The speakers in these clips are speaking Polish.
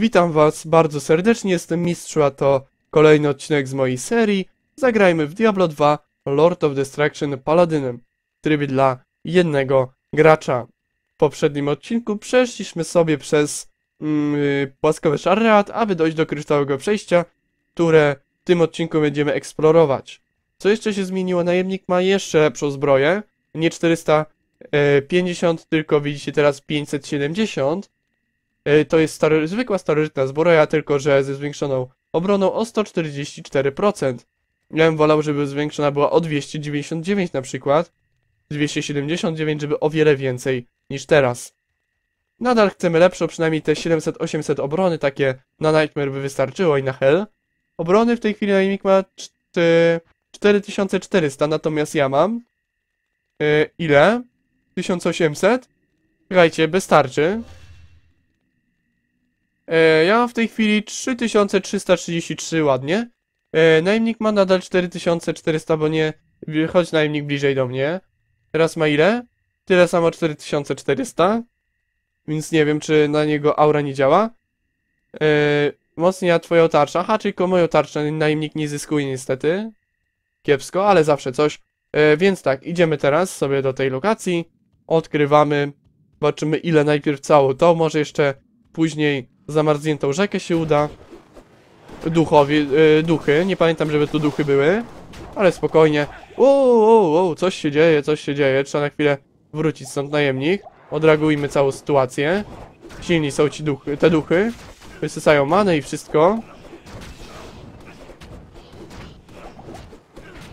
Witam was bardzo serdecznie, jestem Mistrzu, a to kolejny odcinek z mojej serii. Zagrajmy w Diablo 2 Lord of Destruction Paladynem w trybie dla jednego gracza. W poprzednim odcinku przeszliśmy sobie przez mm, y, płaskowy szarreat, aby dojść do kryształowego przejścia, które w tym odcinku będziemy eksplorować. Co jeszcze się zmieniło? Najemnik ma jeszcze lepszą zbroję, nie 450, tylko widzicie teraz 570. E, To jest zwykła starożytna zbroja, tylko że ze zwiększoną obroną o 144%. Ja bym wolał, żeby zwiększona była o 299 na przykład. 279, żeby o wiele więcej niż teraz. Nadal chcemy lepszą, przynajmniej te 700-800 obrony, takie na Nightmare by wystarczyło i na Hell. Obrony w tej chwili najemnik ma czt- 4400, natomiast ja mam... e, ile? 1800? Słuchajcie, wystarczy. E, ja mam w tej chwili 3333 ładnie. E, najemnik ma nadal 4400, bo nie... Chodź najemnik bliżej do mnie. Teraz ma ile? Tyle samo 4400. Więc nie wiem, czy na niego aura nie działa. E, mocnia twoją tarczę. Aha, tylko moją tarczę najemnik nie zyskuje niestety. Kiepsko, ale zawsze coś. E, więc tak, idziemy teraz sobie do tej lokacji. Odkrywamy. Zobaczymy ile najpierw całą to. Może jeszcze później zamarzniętą rzekę się uda. Duchowi, e, duchy. Nie pamiętam, żeby tu duchy były. Ale spokojnie. Wow, coś się dzieje, coś się dzieje. Trzeba na chwilę wrócić stąd najemnik. Odreagujmy całą sytuację. Silni są ci duchy, te duchy. Wysysają manę i wszystko.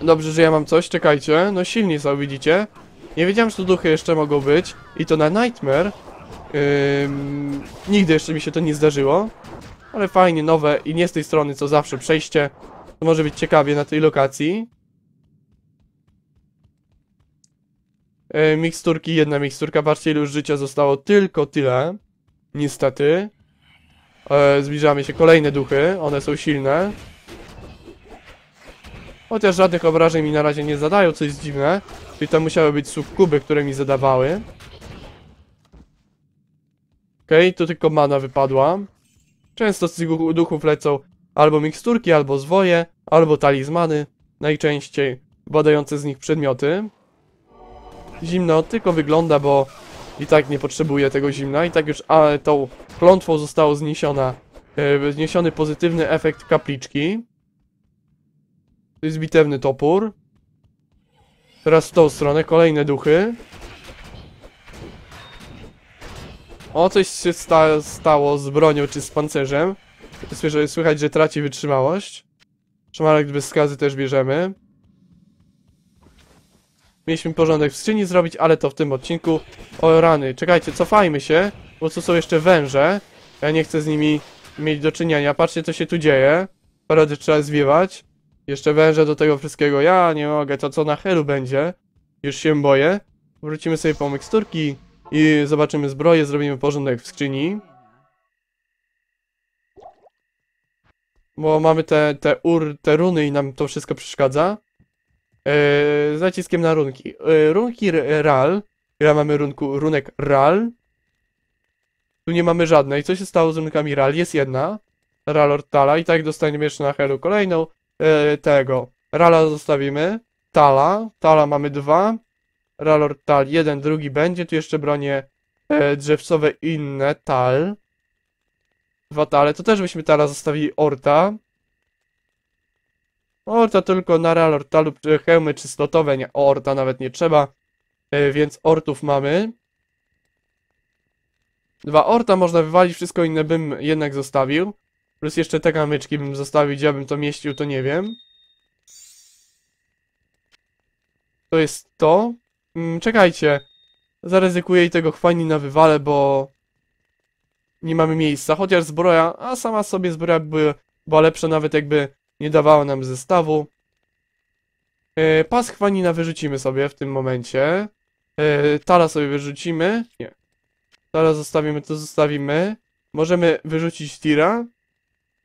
Dobrze, że ja mam coś, czekajcie. No silni są, widzicie? Nie wiedziałem, że tu duchy jeszcze mogą być. I to na Nightmare. Ym, nigdy jeszcze mi się to nie zdarzyło. Ale fajnie, nowe i nie z tej strony, co zawsze przejście. To może być ciekawie na tej lokacji. E, miksturki, jedna miksturka. Patrzcie, ile już życia zostało. Tylko tyle. Niestety. E, zbliżamy się. Kolejne duchy. One są silne. Chociaż żadnych obrażeń mi na razie nie zadają, co jest dziwne. Czyli to musiały być subkuby, które mi zadawały. Okej, tu tylko mana wypadła. Często z tych duch- duchów lecą albo miksturki, albo zwoje, albo talizmany. Najczęściej badające z nich przedmioty. Zimno tylko wygląda, bo i tak nie potrzebuje tego zimna. I tak już a, tą klątwą zostało zniesiona, e, zniesiony pozytywny efekt kapliczki. To jest bitewny topór. Teraz w tą stronę kolejne duchy. O, coś się sta stało z bronią czy z pancerzem. Słyszę, słychać, że traci wytrzymałość. Szmaragd bez skazy też bierzemy. Mieliśmy porządek w skrzyni zrobić, ale to w tym odcinku. O rany, czekajcie, cofajmy się, bo tu są jeszcze węże. Ja nie chcę z nimi mieć do czynienia. Patrzcie, co się tu dzieje. Parody trzeba zwiewać. Jeszcze węże do tego wszystkiego. Ja nie mogę, to co na helu będzie. Już się boję. Wrócimy sobie po miksturki i zobaczymy zbroję, zrobimy porządek w skrzyni. Bo mamy te, te ur, te runy i nam to wszystko przeszkadza. Eee, z naciskiem na runki. Eee, runki RAL. Ile mamy runku, runek RAL? Tu nie mamy żadnej. Co się stało z runkami RAL? Jest jedna. RAL Ortala i tak dostaniemy jeszcze na helu kolejną. Eee, tego. Rala zostawimy. Tala. Tala mamy dwa. Ralor Tal jeden, drugi będzie. Tu jeszcze bronie e, drzewcowe inne. Tal. Dwa tale. To też byśmy Tala zostawili Orta. Orta tylko na Ralor Talu hełmy czystotowe. Nie, Orta nawet nie trzeba. E, więc Ortów mamy. Dwa Orta można wywalić. Wszystko inne bym jednak zostawił. Plus jeszcze te kamyczki bym zostawił. Gdzie bym to mieścił, to nie wiem. To jest to. Mm, czekajcie. Zaryzykuję i tego chwanina wywalę, bo nie mamy miejsca. Chociaż zbroja, a sama sobie zbroja by była lepsza, nawet jakby nie dawała nam zestawu. E, pas chwanina wyrzucimy sobie w tym momencie. E, tala sobie wyrzucimy. Nie. Tala zostawimy, to zostawimy. Możemy wyrzucić tira.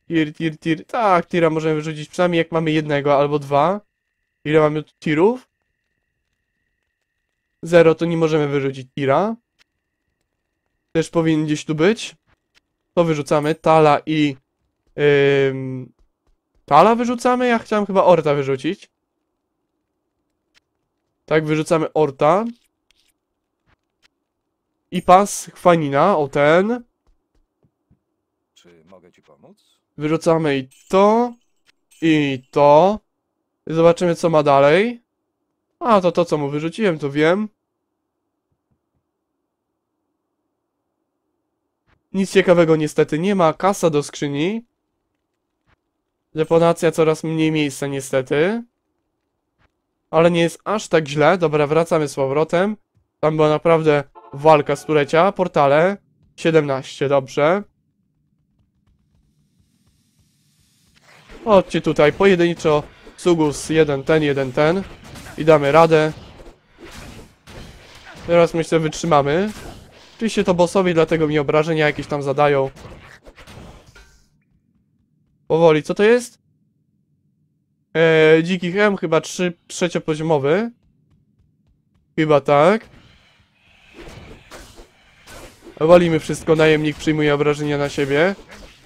Tir, tir, tir. Tak, tira możemy wyrzucić przynajmniej jak mamy jednego albo dwa. Ile mamy tu tirów? Zero to nie możemy wyrzucić tira. Też powinien gdzieś tu być. To wyrzucamy. Tala i... Ym, tala wyrzucamy? Ja chciałem chyba Orta wyrzucić. Tak, wyrzucamy Orta. I pas chwanina, o ten. Czy mogę ci pomóc? Wyrzucamy i to. I to. Zobaczymy co ma dalej. A, to to co mu wyrzuciłem, to wiem. Nic ciekawego niestety nie ma. Kasa do skrzyni. Deponacja coraz mniej miejsca niestety. Ale nie jest aż tak źle. Dobra, wracamy z powrotem. Tam była naprawdę walka z turecia. Portale. 17, dobrze. Chodźcie tutaj, pojedynczo. Sugus, jeden ten, jeden ten. I damy radę. Teraz myślę wytrzymamy. Oczywiście to bossowi, dlatego mi obrażenia jakieś tam zadają. Powoli, co to jest? Eee, dziki hem, chyba trzy, trzeciopoziomowy. Chyba tak. Walimy wszystko, najemnik przyjmuje obrażenia na siebie.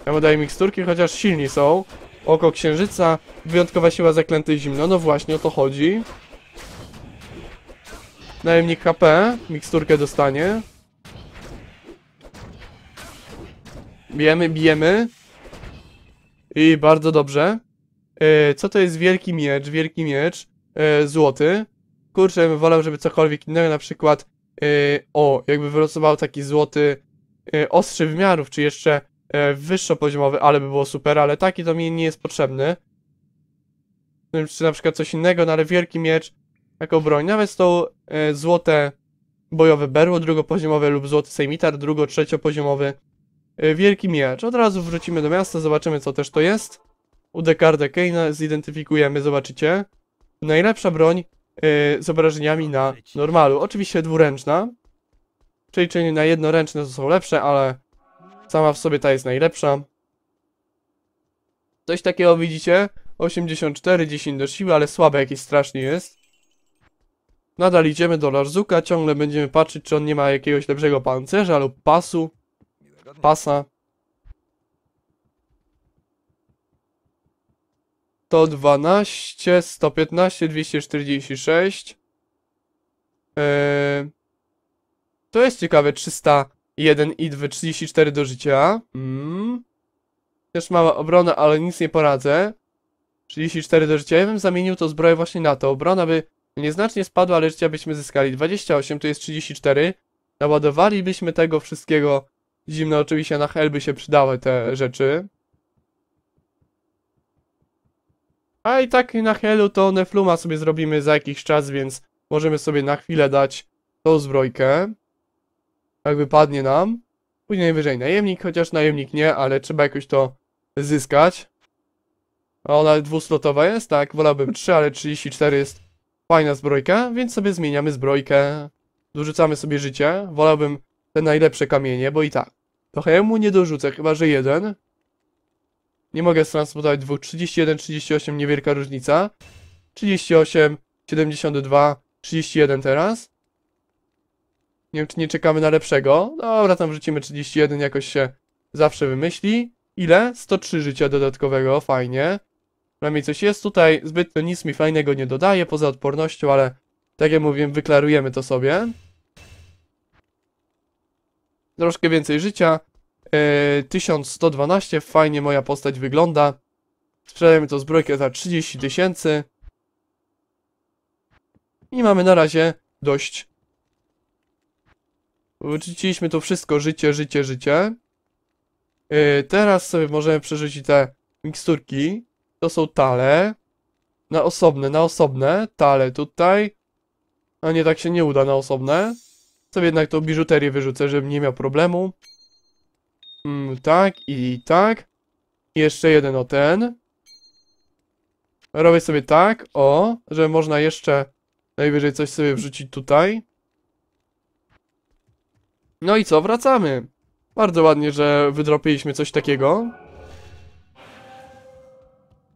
Ja mu daję miksturki, chociaż silni są. Oko księżyca, wyjątkowa siła zaklętej zimno, no właśnie o to chodzi. Najemnik HP, miksturkę dostanie. Bijemy, bijemy. I bardzo dobrze. E, co to jest wielki miecz? Wielki miecz. E, złoty. Kurczę, bym wolał, żeby cokolwiek innego, na przykład e, o, jakby wylosował taki złoty e, ostrzy wymiarów, czy jeszcze e, wyższopoziomowy, ale by było super, ale taki to mi nie jest potrzebny. Czy na przykład coś innego, no ale wielki miecz jako broń. Nawet to e, złote bojowe berło drugopoziomowe lub złoty sejmitar drugo, trzeciopoziomowy e, wielki miecz. Od razu wrócimy do miasta, zobaczymy co też to jest. U Dekarda Keina zidentyfikujemy, zobaczycie. Najlepsza broń e, z obrażeniami na normalu. Oczywiście dwuręczna. Czyli, czyli na jednoręczne to są lepsze, ale sama w sobie ta jest najlepsza. Coś takiego widzicie? 84, 10 do siły, ale słabe jakieś strasznie jest. Nadal idziemy do Larzuka, ciągle będziemy patrzeć, czy on nie ma jakiegoś lepszego pancerza lub pasu, pasa. To 12, 115, 246. Eee, to jest ciekawe, 301 i 2, 34 do życia. Mm. Też mała obrona, ale nic nie poradzę. 34 do życia. Ja bym zamienił to zbroję właśnie na to. Obrona by nieznacznie spadła, ale byśmy zyskali. 28 to jest 34. Naładowalibyśmy tego wszystkiego. Zimno oczywiście na hel by się przydały te rzeczy. A i tak na helu to Nefluma sobie zrobimy za jakiś czas, więc możemy sobie na chwilę dać tą zbrojkę. Jak wypadnie nam. Później wyżej najemnik, chociaż najemnik nie, ale trzeba jakoś to zyskać. A ona dwuslotowa jest, tak, wolałbym 3, ale 34 jest fajna zbrojka, więc sobie zmieniamy zbrojkę. Dorzucamy sobie życie. Wolałbym te najlepsze kamienie, bo i tak. To mu nie dorzucę, chyba że jeden. Nie mogę transportować dwóch. 31, 38, niewielka różnica. 38, 72, 31 teraz. Nie wiem, czy nie czekamy na lepszego. Dobra, tam wrzucimy 31, jakoś się zawsze wymyśli. Ile? 103 życia dodatkowego, fajnie. Przynajmniej coś jest tutaj, zbytnio nic mi fajnego nie dodaje, poza odpornością, ale tak jak mówiłem, wyklarujemy to sobie. Troszkę więcej życia. Yy, 1112, fajnie moja postać wygląda. Sprzedajemy to zbrojkę za 30 tysięcy. I mamy na razie dość. Wyrzuciliśmy tu wszystko, życie, życie, życie. Yy, teraz sobie możemy przerzucić te miksturki. To są tale. Na osobne, na osobne. Tale tutaj. A nie, tak się nie uda na osobne. Sobie jednak tą biżuterię wyrzucę, żebym nie miał problemu. Mm, tak i tak. I jeszcze jeden o ten. Robię sobie tak, o, że można jeszcze najwyżej coś sobie wrzucić tutaj. No i co, wracamy. Bardzo ładnie, że wydropiliśmy coś takiego.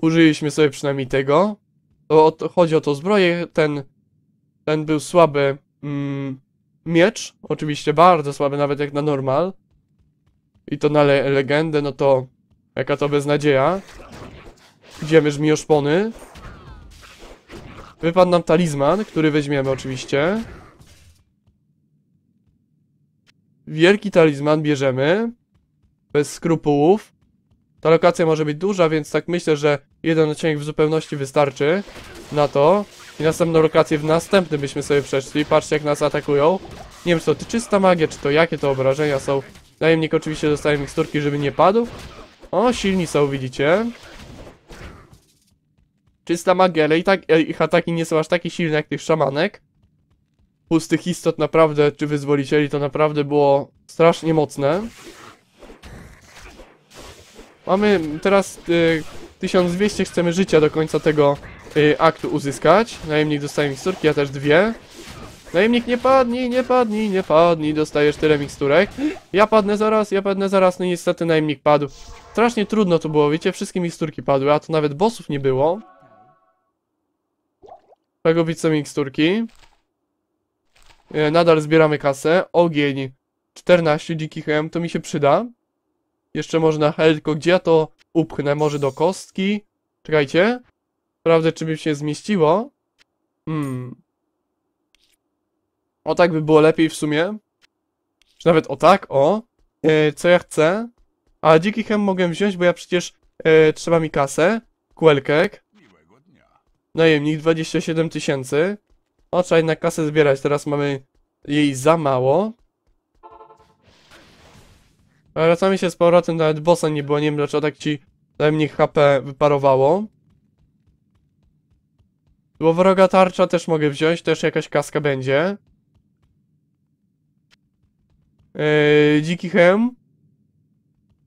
Użyliśmy sobie przynajmniej tego. O to, chodzi o to zbroję, ten, ten był słaby mm, miecz, oczywiście bardzo słaby, nawet jak na normal. i to na le legendę, no to jaka to beznadzieja. Idziemy żmioszpony. Wypadł nam talizman, który weźmiemy oczywiście. Wielki talizman bierzemy. Bez skrupułów. Ta lokacja może być duża, więc tak myślę, że jeden odcinek w zupełności wystarczy na to. I następną lokację w następnym byśmy sobie przeszli. Patrzcie jak nas atakują. Nie wiem czy to ty czysta magia, czy to jakie to obrażenia są. Najemnik oczywiście dostaje miksturki, żeby nie padł. O, silni są, widzicie. Czysta magia, ale i tak e, ich ataki nie są aż takie silne jak tych szamanek. Pustych istot naprawdę, czy wyzwolicieli, to naprawdę było strasznie mocne. Mamy teraz y, 1200 chcemy życia do końca tego y, aktu uzyskać. Najemnik dostaje miksturki, ja też dwie. Najemnik nie padnij, nie padnij, nie padnij, dostajesz tyle miksturek. Ja padnę zaraz, ja padnę zaraz, no niestety najemnik padł. Strasznie trudno to było, wiecie, wszystkie miksturki padły, a to nawet bossów nie było. Tego są miksturki. E, Nadal zbieramy kasę. Ogień 14 dzikich M, to mi się przyda. Jeszcze można tylko gdzie ja to upchnę? Może do kostki? Czekajcie. Sprawdzę, czy by się zmieściło. Hmm. O tak by było lepiej w sumie. Czy nawet o tak, o. E, co ja chcę? A dziki chem mogę wziąć, bo ja przecież e, trzeba mi kasę. Kuelkek. Najemnik 27 tysięcy. O, trzeba jednak kasę zbierać, teraz mamy jej za mało. Wracamy się z powrotem, nawet bossa nie było, nie wiem dlaczego tak ci najmniej HP wyparowało. Złowroga tarcza też mogę wziąć, też jakaś kaska będzie. Yy, dziki hem.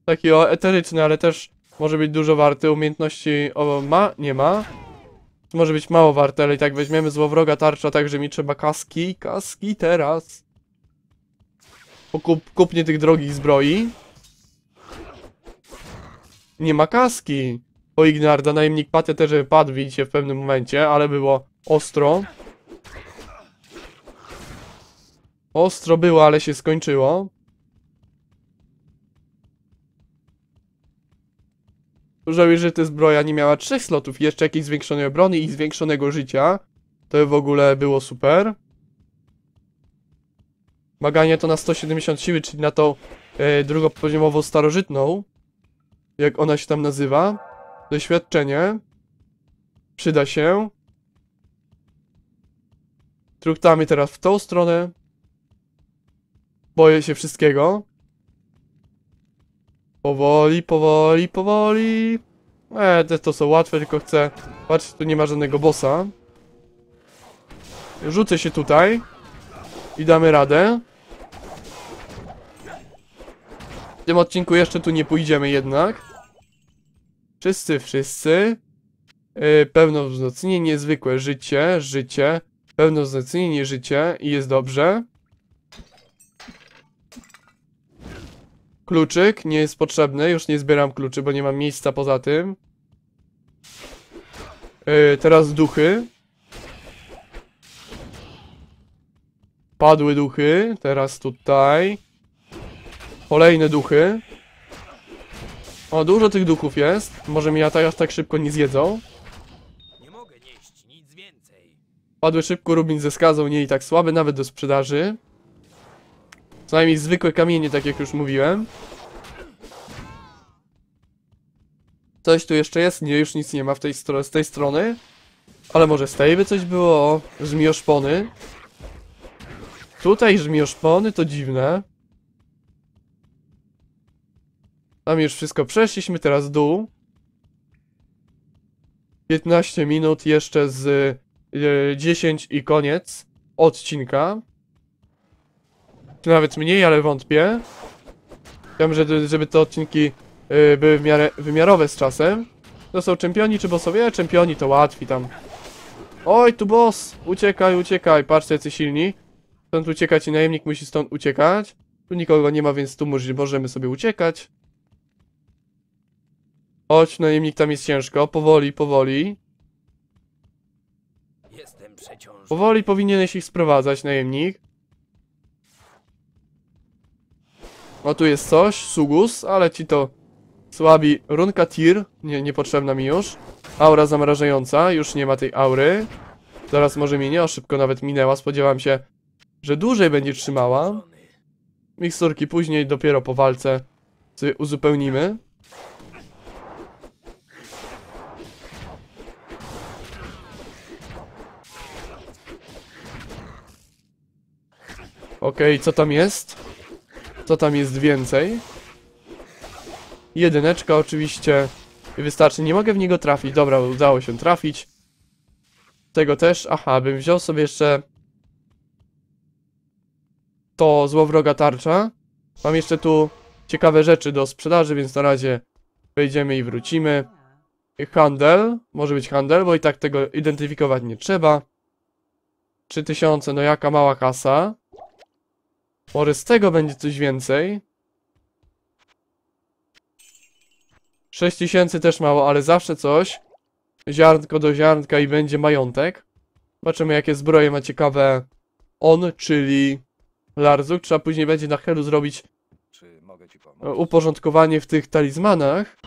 Taki o, eteryczny, ale też może być dużo warty. Umiejętności o, ma? Nie ma. Może być mało warte, ale i tak weźmiemy złowroga tarcza, także mi trzeba kaski. Kaski teraz. Pokup, kupnie tych drogich zbroi. Nie ma kaski. O Ignarda, najemnik Patia też padł, widzicie, w pewnym momencie, ale było ostro. Ostro było, ale się skończyło. Ta zbroja nie miała trzech slotów, jeszcze jakiejś zwiększonej obrony i zwiększonego życia. To w ogóle było super. Maganie to na 170 siły, czyli na tą e, drugopoziomową starożytną. Jak ona się tam nazywa. Doświadczenie. Przyda się. Truktamy teraz w tą stronę. Boję się wszystkiego. Powoli, powoli, powoli. E, te to są łatwe, tylko chcę... Patrzcie, tu nie ma żadnego bossa. Rzucę się tutaj. I damy radę. W tym odcinku jeszcze tu nie pójdziemy jednak. Wszyscy, wszyscy. Yy, pełno wzmocnienie, zwykłe życie, życie. Pełno wzmocnienie, życie i jest dobrze. Kluczyk nie jest potrzebny, już nie zbieram kluczy, bo nie mam miejsca poza tym. Yy, teraz duchy. Padły duchy, teraz tutaj. Kolejne duchy. O, dużo tych duchów jest. Może mnie teraz tak szybko nie zjedzą. Nie mogę nieść nic więcej. Padły szybko, rubin ze skazą nie i tak słaby, nawet do sprzedaży. Co najmniej zwykłe kamienie, tak jak już mówiłem. Coś tu jeszcze jest? Nie, już nic nie ma w tej z tej strony. Ale może z tej by coś było? O, żmioszpony. Tutaj żmioszpony, to dziwne. Tam już wszystko przeszliśmy, teraz dół. 15 minut jeszcze z e, 10 i koniec odcinka. Czy nawet mniej, ale wątpię. Chciałbym, żeby, żeby te odcinki e, były w miarę wymiarowe z czasem. To są czempioni czy bossowie? Czempioni to łatwi tam. Oj, tu boss! Uciekaj, uciekaj. Patrzcie, jacy silni. Stąd uciekać i najemnik musi stąd uciekać. Tu nikogo nie ma, więc tu może- możemy sobie uciekać. Chodź, najemnik, tam jest ciężko. Powoli, powoli. Jestem przeciążony. Powoli powinieneś ich sprowadzać, najemnik. O, tu jest coś, Sugus, ale ci to słabi. Runka Tir, nie, niepotrzebna mi już. Aura zamrażająca, już nie ma tej aury. Zaraz może minie, o szybko nawet minęła, spodziewałem się, że dłużej będzie trzymała. Miksturki później, dopiero po walce sobie uzupełnimy. Okej, co tam jest? Co tam jest więcej? Jedyneczka oczywiście wystarczy. Nie mogę w niego trafić. Dobra, udało się trafić. Tego też. Aha, bym wziął sobie jeszcze to złowroga tarcza. Mam jeszcze tu ciekawe rzeczy do sprzedaży, więc na razie wejdziemy i wrócimy. Handel. Może być handel, bo i tak tego identyfikować nie trzeba. 3000, no jaka mała kasa. Może z tego będzie coś więcej. 6000 też mało, ale zawsze coś. Ziarnko do ziarnka i będzie majątek. Zobaczymy jakie zbroje ma ciekawe on, czyli Larzuk. Trzeba później będzie na Helu zrobić uporządkowanie w tych talizmanach.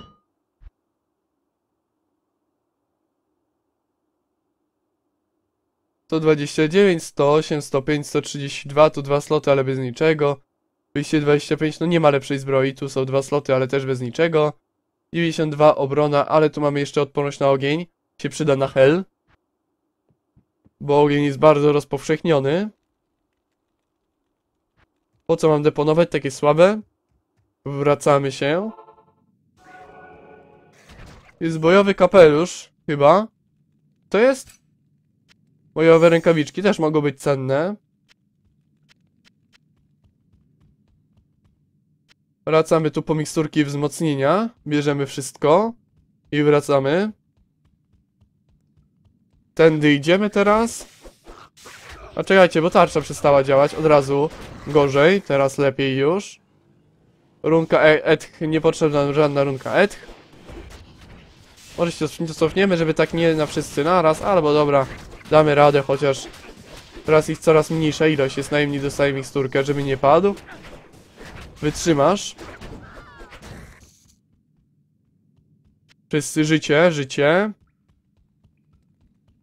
To 29, 108, 105, 132, tu dwa sloty, ale bez niczego. 225, no nie ma lepszej zbroi, tu są dwa sloty, ale też bez niczego. 92 obrona, ale tu mamy jeszcze odporność na ogień. Się przyda na hell. Bo ogień jest bardzo rozpowszechniony. Po co mam deponować takie słabe? Wracamy się. Jest bojowy kapelusz, chyba. To jest? Bojowe rękawiczki też mogą być cenne. Wracamy tu po miksturki wzmocnienia. Bierzemy wszystko. I wracamy. Tędy idziemy teraz. A czekajcie, bo tarcza przestała działać od razu. Gorzej, teraz lepiej już. Runka e etch, niepotrzebna żadna runka etch. Może się cof- cofniemy, żeby tak nie na wszyscy naraz, albo dobra, damy radę, chociaż teraz ich coraz mniejsza ilość jest, najmniej dostaje miksturkę, żeby nie padł. Wytrzymasz. Wszyscy życie, życie.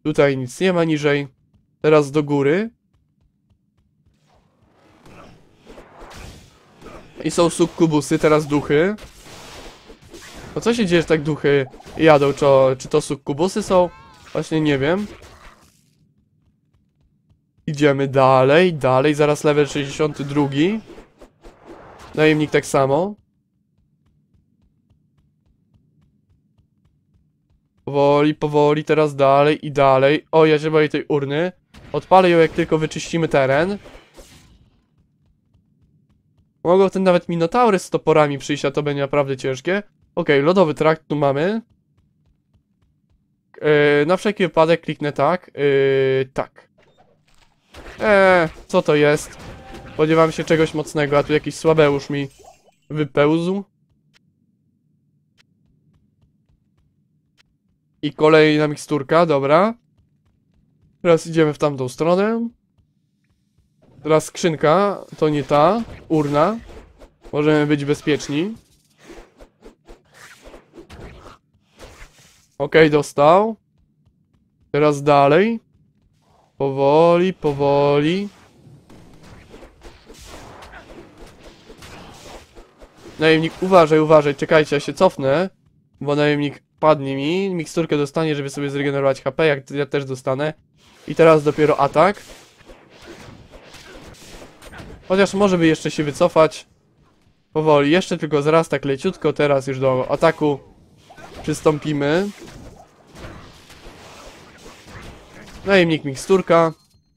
Tutaj nic nie ma niżej. Teraz do góry. I są sukkubusy, teraz duchy. No co się dzieje, że tak duchy jadą? Czy, czy to sukkubusy są? Właśnie nie wiem. Idziemy dalej, dalej, zaraz level 62. Najemnik tak samo. Powoli, powoli, teraz dalej i dalej. O, ja się boję tej urny. Odpalę ją, jak tylko wyczyścimy teren. Mogą ten nawet minotaury z toporami przyjść, a to będzie naprawdę ciężkie. Okej, lodowy trakt tu mamy. Yy, na wszelki wypadek kliknę tak. Yy, tak. Eee, co to jest? Spodziewam się czegoś mocnego, a tu jakiś słabeusz mi wypełzł. I kolejna miksturka, dobra. Teraz idziemy w tamtą stronę. Teraz skrzynka, to nie ta, urna. Możemy być bezpieczni. Okej, dostał. Teraz dalej. Powoli, powoli. Najemnik, uważaj, uważaj, czekajcie, ja się cofnę. Bo najemnik padnie mi, miksturkę dostanie, żeby sobie zregenerować HP, jak ja też dostanę. I teraz dopiero atak. Chociaż może by jeszcze się wycofać. Powoli, jeszcze tylko zaraz tak leciutko, teraz już do ataku przystąpimy. Najemnik miksturka.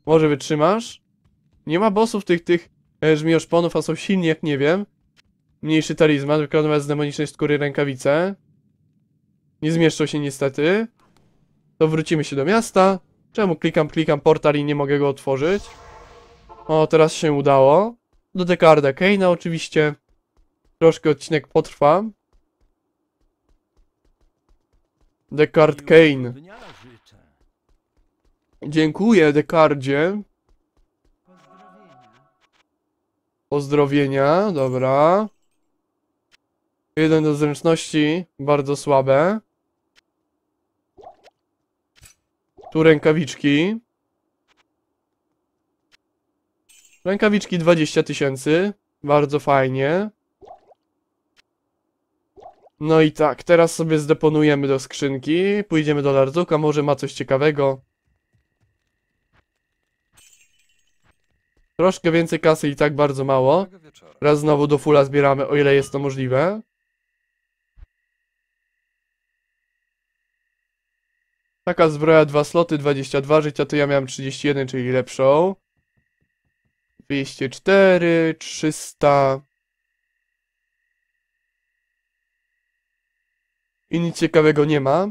Może wytrzymasz? Nie ma bossów tych, tych e, żmioszponów, a są silni jak nie wiem. Mniejszy talizman, wykonany z demonicznej skóry rękawice. Nie zmieszczą się niestety. To wrócimy się do miasta. Czemu klikam, klikam portal i nie mogę go otworzyć? O, teraz się udało. Do Dekarda Kane'a oczywiście. Troszkę odcinek potrwa. Descartes Kane. Dziękuję, Dekardzie. Pozdrowienia, dobra. Jeden do zręczności, bardzo słabe. Tu rękawiczki. Rękawiczki 20 tysięcy, bardzo fajnie. No i tak, teraz sobie zdeponujemy do skrzynki, pójdziemy do Larduka, może ma coś ciekawego. Troszkę więcej kasy i tak bardzo mało. Raz znowu do fulla zbieramy, o ile jest to możliwe. Taka zbroja, dwa sloty, 22 życia, to ja miałem 31, czyli lepszą. 204, 300. I nic ciekawego nie ma.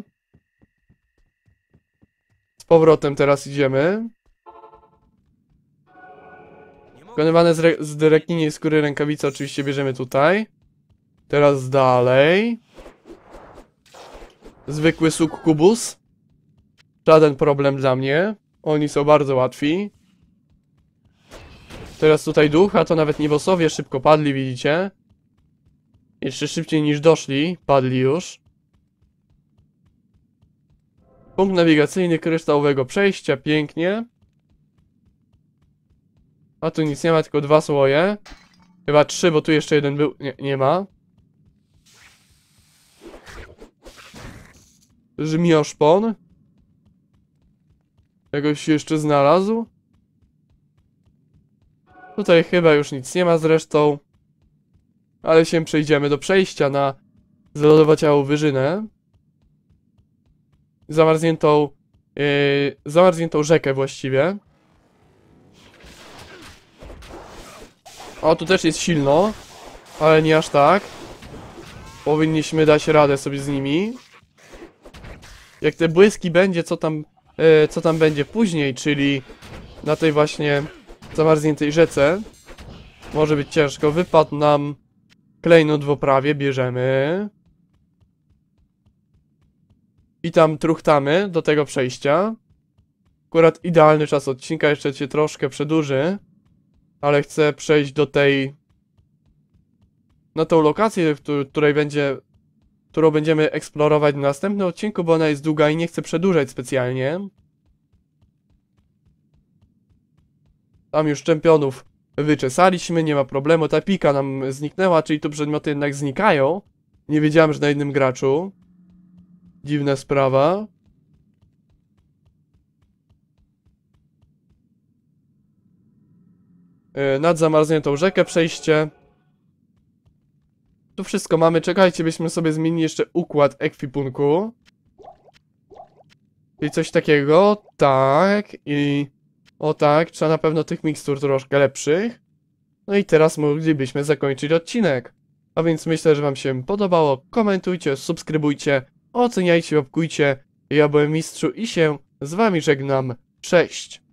Z powrotem teraz idziemy. Wykonywane z, z rekiniej skóry rękawice oczywiście bierzemy tutaj. Teraz dalej. Zwykły sukkubus. Żaden problem dla mnie. Oni są bardzo łatwi. Teraz tutaj duch, a to nawet nie bossowie szybko padli, widzicie? Jeszcze szybciej niż doszli, padli już. Punkt nawigacyjny kryształowego przejścia, pięknie. A tu nic nie ma, tylko dwa słoje. Chyba trzy, bo tu jeszcze jeden był. Nie, nie ma. Żmioszpon. Czegoś jeszcze znalazł. Tutaj chyba już nic nie ma zresztą. Ale się przejdziemy do przejścia na zalodowaciałą wyżynę. Zamarzniętą, yy, zamarzniętą rzekę właściwie. O, tu też jest silno, ale nie aż tak. Powinniśmy dać radę sobie z nimi. Jak te błyski będzie, co tam, e, co tam będzie później, czyli na tej właśnie zamarzniętej rzece, może być ciężko. Wypadł nam klejnot w oprawie, bierzemy. I tam truchtamy do tego przejścia. Akurat idealny czas odcinka, jeszcze cię troszkę przedłuży ale chcę przejść do tej. Na tą lokację, w któ- której będzie. którą będziemy eksplorować w następnym odcinku, bo ona jest długa i nie chcę przedłużać specjalnie. Tam już czempionów wyczesaliśmy, nie ma problemu. Ta pika nam zniknęła, czyli tu przedmioty jednak znikają. Nie wiedziałem, że na jednym graczu. Dziwna sprawa. Nad zamarzniętą rzekę przejście. Tu wszystko mamy. Czekajcie, byśmy sobie zmienili jeszcze układ ekwipunku. I coś takiego. Tak. I... O tak, trzeba na pewno tych mikstur troszkę lepszych. No i teraz moglibyśmy zakończyć odcinek. A więc myślę, że wam się podobało. Komentujcie, subskrybujcie, oceniajcie, łapkujcie. Ja byłem Mistrzu i się z wami żegnam. Cześć!